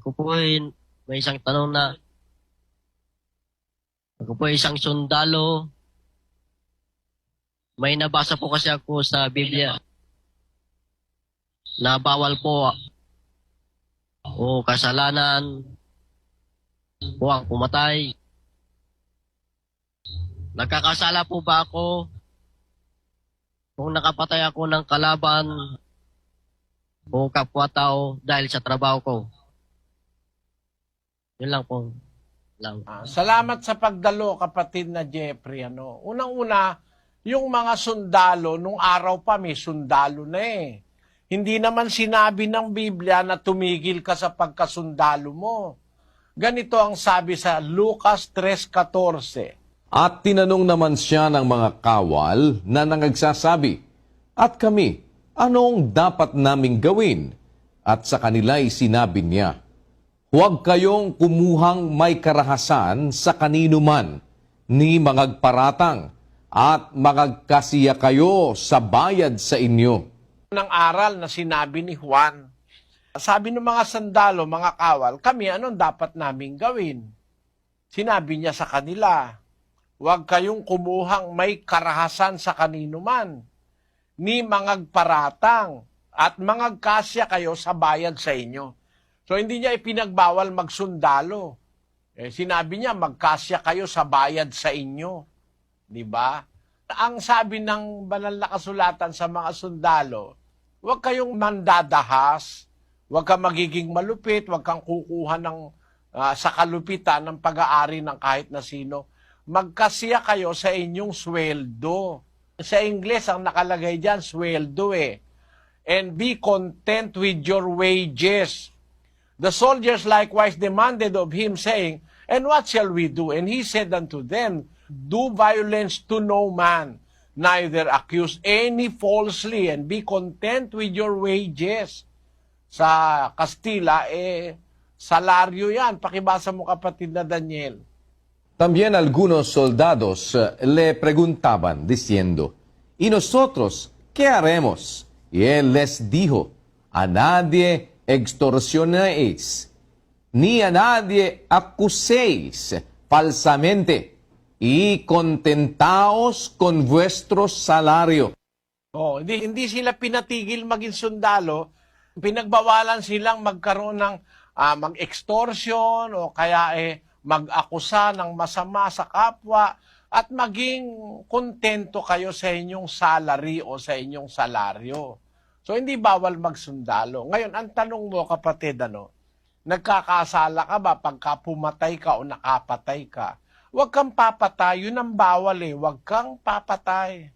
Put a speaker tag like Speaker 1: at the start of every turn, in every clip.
Speaker 1: Ako po ay may isang tanong na ako po ay isang sundalo. May nabasa po kasi ako sa Biblia na bawal po o kasalanan po ang pumatay. Nagkakasala po ba ako kung nakapatay ako ng kalaban o kapwa-tao dahil sa trabaho ko? Yun lang po. Lang.
Speaker 2: Ah, salamat sa pagdalo, kapatid na Jeffrey. Ano? Unang-una, yung mga sundalo, nung araw pa may sundalo na eh. Hindi naman sinabi ng Biblia na tumigil ka sa pagkasundalo mo. Ganito ang sabi sa Lucas 3.14.
Speaker 3: At tinanong naman siya ng mga kawal na nangagsasabi, At kami, anong dapat naming gawin? At sa kanila'y sinabi niya, Huwag kayong kumuhang may karahasan sa kanino man, ni mangagparatang, at magagkasiya kayo sa bayad sa inyo.
Speaker 2: ng aral na sinabi ni Juan. Sabi ng mga sandalo, mga kawal, kami anong dapat naming gawin? Sinabi niya sa kanila, huwag kayong kumuhang may karahasan sa kanino man, ni mangagparatang, at mangagkasya kayo sa bayad sa inyo. So hindi niya ipinagbawal magsundalo. Eh, sinabi niya, magkasya kayo sa bayad sa inyo. Di ba? Ang sabi ng banal na kasulatan sa mga sundalo, huwag kayong mandadahas, huwag kang magiging malupit, huwag kang kukuha ng, ah, sa kalupitan ng pag-aari ng kahit na sino. Magkasya kayo sa inyong sweldo. Sa Ingles, ang nakalagay dyan, sweldo eh. And be content with your wages. The soldiers likewise demanded of him, saying, And what shall we do? And he said unto them, Do violence to no man, neither accuse any falsely, and be content with your wages. Sa Kastila, eh, salaryo yan. Pakibasa mo kapatid na Daniel.
Speaker 3: También algunos soldados eh, le preguntaban diciendo, ¿y nosotros qué haremos? Y él les dijo, a nadie extorsionéis, ni a nadie acuséis falsamente, y contentaos con vuestro salario.
Speaker 2: Oh, hindi, hindi sila pinatigil maging sundalo. Pinagbawalan silang magkaroon ng ah, mag-extortion o kaya eh mag-akusa ng masama sa kapwa at maging kontento kayo sa inyong salary o sa inyong salaryo. So hindi bawal magsundalo. Ngayon, ang tanong mo kapatid, ano, nagkakasala ka ba pagka pumatay ka o nakapatay ka? Huwag kang papatay. Yun ang bawal eh. Huwag kang papatay.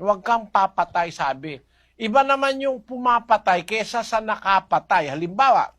Speaker 2: Huwag kang papatay, sabi. Iba naman yung pumapatay kesa sa nakapatay. Halimbawa,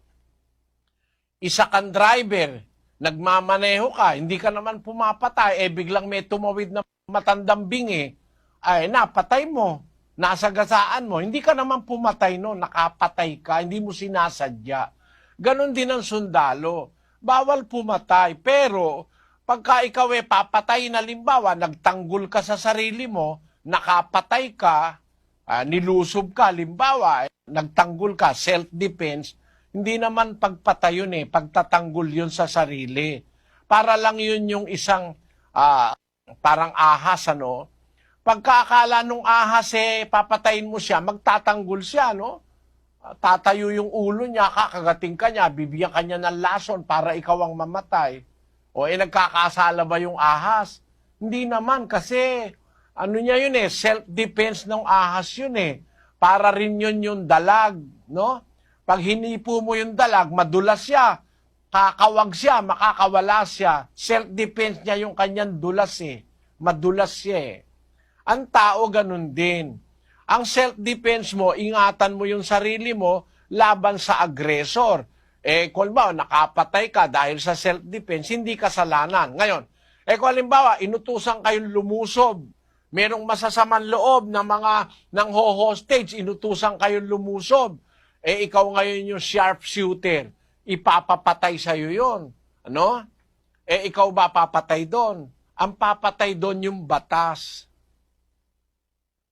Speaker 2: isa kang driver, nagmamaneho ka, hindi ka naman pumapatay, eh biglang may tumawid na matandang bingi, ay napatay mo, nasagasaan mo, hindi ka naman pumatay no, nakapatay ka, hindi mo sinasadya. Ganon din ang sundalo. Bawal pumatay, pero pagka ikaw eh papatay na limbawa, nagtanggol ka sa sarili mo, nakapatay ka, ah, nilusob ka, limbawa, eh, nagtanggol ka, self-defense, hindi naman pagpatay yun eh, pagtatanggol yun sa sarili. Para lang yun yung isang ah, parang ahas, ano? Pagkakala nung ahas eh, papatayin mo siya, magtatanggol siya, no? Tatayo yung ulo niya, kakagating ka niya, bibigyan ka niya ng lason para ikaw ang mamatay. O eh, nagkakasala ba yung ahas? Hindi naman kasi ano niya yun eh, self-defense ng ahas yun eh. Para rin yun yung dalag, no? Pag hinipo mo yung dalag, madulas siya. Kakawag siya, makakawala siya. Self-defense niya yung kanyang dulas eh. Madulas siya eh. Ang tao ganun din. Ang self-defense mo, ingatan mo yung sarili mo laban sa aggressor. Eh, kung nakapatay ka dahil sa self-defense, hindi kasalanan. Ngayon, eh kung halimbawa, inutusan kayong lumusob, merong masasamang loob ng mga ng ho-hostage, inutusan kayong lumusob, eh ikaw ngayon yung sharpshooter, ipapapatay sa'yo yon Ano? Eh ikaw ba papatay doon? Ang papatay doon yung batas.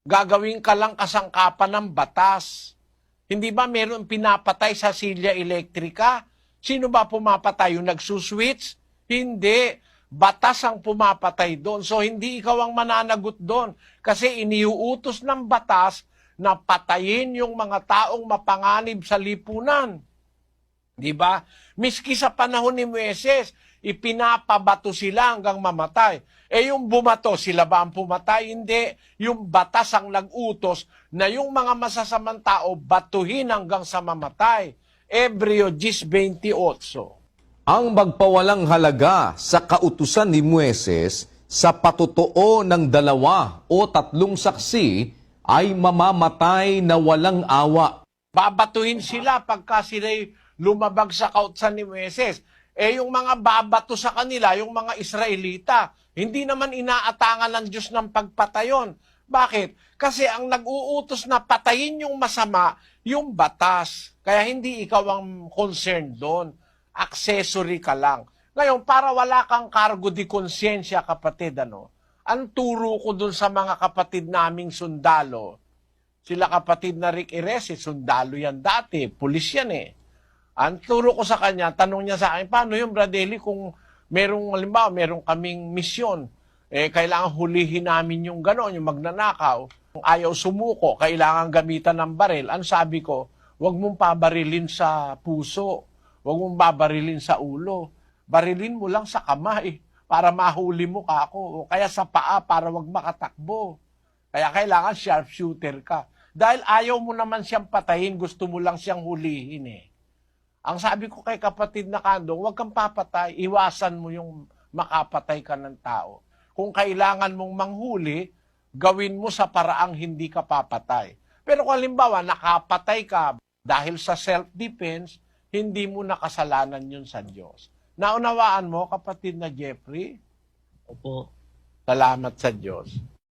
Speaker 2: Gagawin ka lang kasangkapan ng batas. Hindi ba meron pinapatay sa silya elektrika? Sino ba pumapatay? Yung nagsuswitch? Hindi. Batas ang pumapatay doon. So, hindi ikaw ang mananagot doon. Kasi iniuutos ng batas na patayin yung mga taong mapanganib sa lipunan. Di ba? Miski sa panahon ni Moises, ipinapabato sila hanggang mamatay. Eh yung bumato, sila ba ang pumatay? Hindi. Yung batas ang nag-utos na yung mga masasamang tao batuhin hanggang sa mamatay. Ebreo 10.28.
Speaker 3: ang magpawalang halaga sa kautusan ni Mueses sa patotoo ng dalawa o tatlong saksi ay mamamatay na walang awa.
Speaker 2: Babatuhin sila pagka sila'y lumabag sa kautsan ni Moises. Eh yung mga babato sa kanila, yung mga Israelita, hindi naman inaatangan ng Diyos ng pagpatayon. Bakit? Kasi ang nag-uutos na patayin yung masama, yung batas. Kaya hindi ikaw ang concerned doon. Accessory ka lang. Ngayon, para wala kang cargo di konsensya, kapatid, ano, ang turo ko doon sa mga kapatid naming sundalo, sila kapatid na Rick Iresi, sundalo yan dati, pulis yan eh. Ang turo ko sa kanya, tanong niya sa akin, paano yung Bradley kung merong, halimbawa, merong kaming misyon, eh, kailangan hulihin namin yung gano'n, yung magnanakaw. Kung ayaw sumuko, kailangan gamitan ng baril. Ang sabi ko, huwag mong pabarilin sa puso, huwag mong babarilin sa ulo. Barilin mo lang sa kamay para mahuli mo ka ako. O kaya sa paa para wag makatakbo. Kaya kailangan sharpshooter ka. Dahil ayaw mo naman siyang patayin, gusto mo lang siyang hulihin eh. Ang sabi ko kay kapatid na kandong, huwag kang papatay, iwasan mo yung makapatay ka ng tao. Kung kailangan mong manghuli, gawin mo sa paraang hindi ka papatay. Pero kung halimbawa, nakapatay ka dahil sa self-defense, hindi mo nakasalanan yun sa Diyos. Naunawaan mo, kapatid na Jeffrey?
Speaker 1: Opo.
Speaker 2: Salamat sa Diyos.